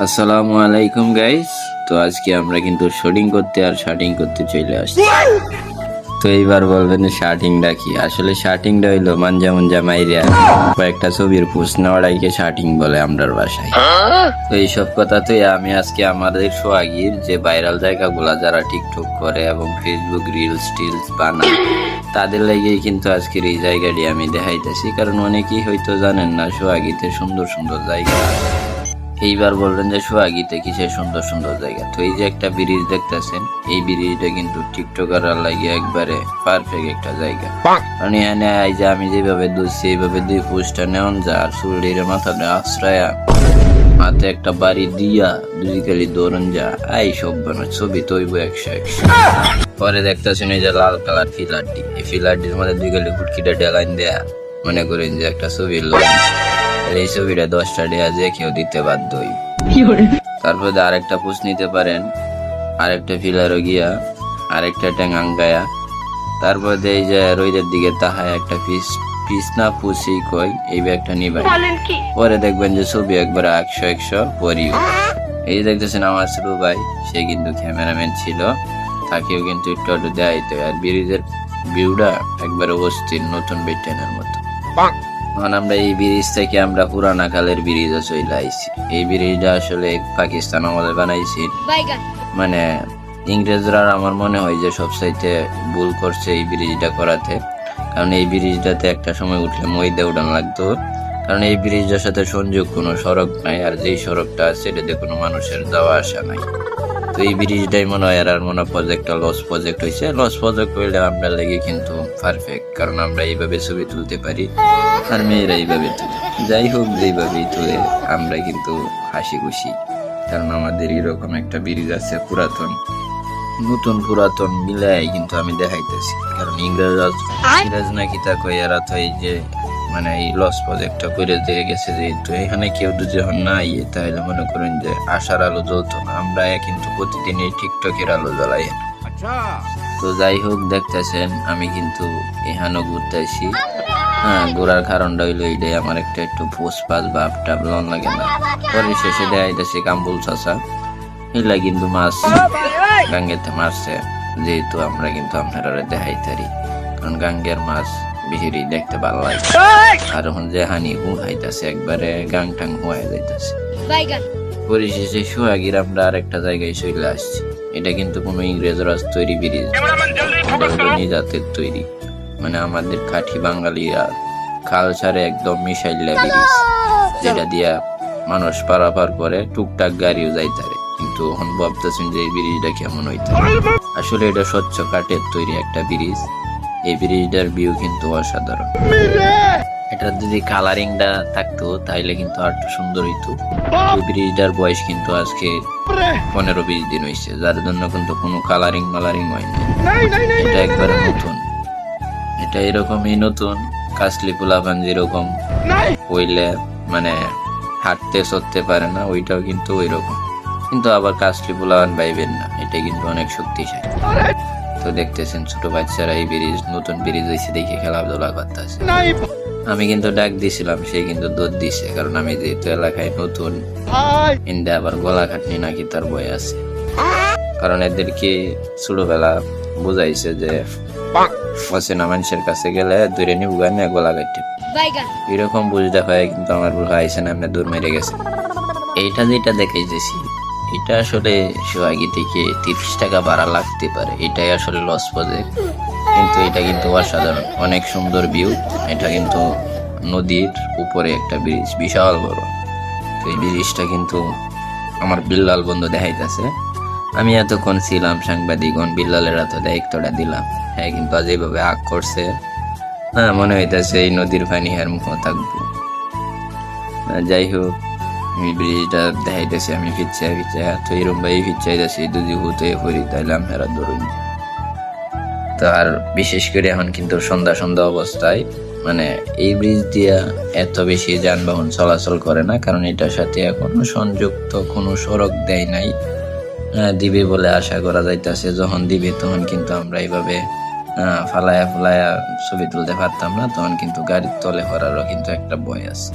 আসসালামু আলাইকুম গাইস তো আজকে আমরা কিন্তু শুটিং করতে আর শার্টিং করতে চলে আসছি। তো এইবার বলবেন শার্টিংটা কি? আসলে শার্টিংটা হইল মানজা মুঞ্জা মাইরিয়া কয়েকটা ছবির পোস্ট নেওয়াটাইকে শার্টিং বলে আমরার বাসায়। তো এইসব কথাতেই আমি আজকে আমাদের সোয়াগির যে ভাইরাল জায়গাগুলা যারা টিকটক করে এবং ফেসবুক রিলস টিলস বানায়, তাদের লেগেই কিন্তু আজকের এই জায়গাটি আমি দেখাইতেছি। কারণ অনেকেই হয়তো জানেন না সোয়াগিতে সুন্দর সুন্দর জায়গা এইবার বললেন যে সোহাগিতে কিসের সুন্দর সুন্দর জায়গা। তো এই যে একটা ব্রিজ দেখতেছেন এই ব্রিজটা কিন্তু টিকটকার লাগে একবারে পারফেক্ট একটা জায়গা। কারণ এখানে এই যে আমি যেভাবে দুধছি এইভাবে দুই ফুসটা নেওয়ান যা আর চুলের মাথাটা আশ্রয়া হাতে একটা বাড়ি দিয়া দুই কালি দৌড়ন যা এই সব বানো ছবি তৈব একশো একশো। পরে দেখতেছেন এই যে লাল কালার ফিলারটি এই ফিলারটির মধ্যে দুই কালি হুটকিটা ডেলাইন দেয়া মনে করেন যে একটা ছবি লোক আর এই ছবিটা দশটা ডেয়া যে কেউ দিতে বাধ্যই। তারপরে আরেকটা পুষ নিতে পারেন আরেকটা ফিলারও গিয়া আরেকটা ট্যাঙ্গাঙ্গায়া তারপর এই যে রোদের দিকে তাহায় একটা পিস পিস না পুষি কই এই ব্যাগটা নিবেন। পরে দেখবেন যে ছবি একবার একশো একশো পরিও। এই যে দেখতেছেন আমার ছোট ভাই সে কিন্তু ক্যামেরাম্যান ছিল তাকেও কিন্তু একটু একটু হয়। আর ব্রিজের ভিউটা একবারে অস্থির নতুন বেটেনের মতো। এখন আমরা এই ব্রিজ থেকে আমরা পুরানা কালের ব্রিজে চলে আইছি। এই ব্রিজটা আসলে পাকিস্তান আমাদের বানাইছি। মানে ইংরেজরা আমার মনে হয় যে সবসাইতে ভুল করছে এই ব্রিজটা করাতে। কারণ এই ব্রিজটাতে একটা সময় উঠলে মইদে উঠান লাগতো। কারণ এই ব্রিজটার সাথে সংযোগ কোনো সড়ক নাই আর যেই সড়কটা আছে এটাতে কোনো মানুষের যাওয়া আসা নাই। তো এই ব্রিজটাই মনে হয় আর মনে প্রজেক্টটা লস প্রজেক্ট হয়েছে লস প্রজেক্ট হইলে আমরা লেগে কিন্তু পারফেক্ট কারণ আমরা এইভাবে ছবি তুলতে পারি আর মেয়েরা এইভাবে তুলে। যাই হোক যেইভাবেই তুলে আমরা কিন্তু হাসি খুশি কারণ আমাদের এরকম একটা ব্রিজ আছে পুরাতন। নতুন পুরাতন মিলাই কিন্তু আমি দেখাইতেছি। কারণ ইংরেজ ইংরেজ নাকি তা কই এরা তো এই যে মানে এই লস প্রজেক্টটা করে দিয়ে গেছে যেহেতু এখানে কেউ তো যখন না ইয়ে তাহলে মনে করেন যে আশার আলো জ্বলতো না। আমরা কিন্তু প্রতিদিন এই টিকটকের আলো জ্বালাই। তো যাই হোক দেখতেছেন আমি কিন্তু এখানেও ঘুরতেছি। হ্যাঁ ঘোরার কারণটা হইল এইটাই আমার একটা একটু ফোস পাস ভাব টাব লন লাগে না। পরে শেষে দেখাইতেছি কাম্বুল চাষা এগুলা কিন্তু মাছ গাঙ্গেতে মারছে যেহেতু আমরা কিন্তু আপনারা দেখাইতারি। কারণ গাঙ্গের মাছ বিহিরি দেখতে ভালো লাগে। আর এখন যে হানি হুহাইতেছে একবারে গাং টাং হুয়াই যাইতাছে পরিশেষে সুহাগির আমরা আরেকটা জায়গায় চলে আসছি। এটা কিন্তু কোনো ইংরেজ রাজ তৈরি ব্রিজ এটা হলো নিজাতের তৈরি। মানে আমাদের কাঠি বাঙালিরা কালচারে একদম মিশাইলা ব্রিজ যেটা দিয়া মানুষ পারাপার করে টুকটাক গাড়িও যাইতারে। কিন্তু এখন ভাবতেছেন যে এই ব্রিজটা কেমন হইতে আসলে এটা স্বচ্ছ কাঠের তৈরি একটা ব্রিজ। এই ব্রিজটার ভিউ কিন্তু অসাধারণ। এটার যদি কালারিংটা থাকতো, তাইলে কিন্তু আর সুন্দর হইতো। ব্রিজটার বয়স কিন্তু আজকে পনেরো বিশ দিন হয়েছে যার জন্য কিন্তু কোনো কালারিং মালারিং হয়নি এটা একবার নতুন। এটা এরকমই নতুন কাসলি পোলাপান যেরকম। হইলে মানে হাঁটতে, চড়তে পারে না, ওইটাও কিন্তু ওই রকম কিন্তু আবার কাসলি পোলাপান পাইবেন না এটা কিন্তু অনেক শক্তিশালী। তো দেখতেছেন ছোট বাচ্চারা এই ব্রিজ নতুন ব্রিজ হয়েছে দেখে খেলাধুলা করতেছে। আমি কিন্তু ডাক দিছিলাম সে কিন্তু দুধ দিছে কারণ আমি যেহেতু এলাকায় নতুন ইন্দে আবার গলা খাটনি নাকি তার বই আছে। কারণ এদেরকে ছোটবেলা বুঝাইছে যে অচেনা মানুষের কাছে গেলে দূরে নিব গানে গলা কাটতে। এরকম বুঝতে হয় কিন্তু আমার বুড়া আইসে না আপনি দূর মেরে গেছে। এইটা যেটা দেখাইতেছি এটা আসলে সোহাগি থেকে তিরিশ টাকা ভাড়া লাগতে পারে। এটাই আসলে লস প্রজেক্ট কিন্তু এটা কিন্তু অসাধারণ। অনেক সুন্দর ভিউ এটা কিন্তু নদীর উপরে একটা ব্রিজ বিশাল বড়। তো এই ব্রিজটা কিন্তু আমার বিল্লাল বন্ধু দেখাইতেছে। আমি এতক্ষণ ছিলাম সাংবাদিকগণ, বিল্লালের এত দায়িত্বটা দিলাম। হ্যাঁ কিন্তু আজ এইভাবে আগ করছে। হ্যাঁ মনে হইতেছে এই নদীর পানি আর মুখ থাকব। যাই হোক। আমি ব্রিজটা দেখাইতেছি, আমি ফিরছে ফিরছে তো এরম ভাই ফিরচাইতেছি যদি হুতে হরি তাইলে আমি হেরা ধরুন। তো আর বিশেষ করে এখন কিন্তু সন্ধ্যা সন্ধ্যা অবস্থায় মানে এই ব্রিজ দিয়া এত বেশি যানবাহন চলাচল করে না, কারণ এটার সাথে এখনও সংযুক্ত কোনো সড়ক দেয় নাই। দিবে বলে আশা করা যাইতেছে, যখন দিবে তখন কিন্তু আমরা এইভাবে ফালায়া ফালায়া ছবি তুলতে পারতাম না, তখন কিন্তু গাড়ির তলে করারও কিন্তু একটা ভয় আছে।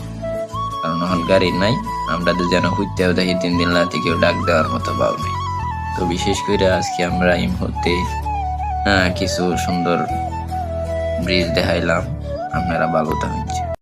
কারণ এখন গাড়ি নাই আমরা তো যেন হইতেও দেখি, তিন দিন রাতে ডাক দেওয়ার মতো পাও নেই। তো বিশেষ করে আজকে আমরা এই মুহূর্তে কিছু সুন্দর ব্রিজ দেখাইলাম। আপনারা ভালো থাকছে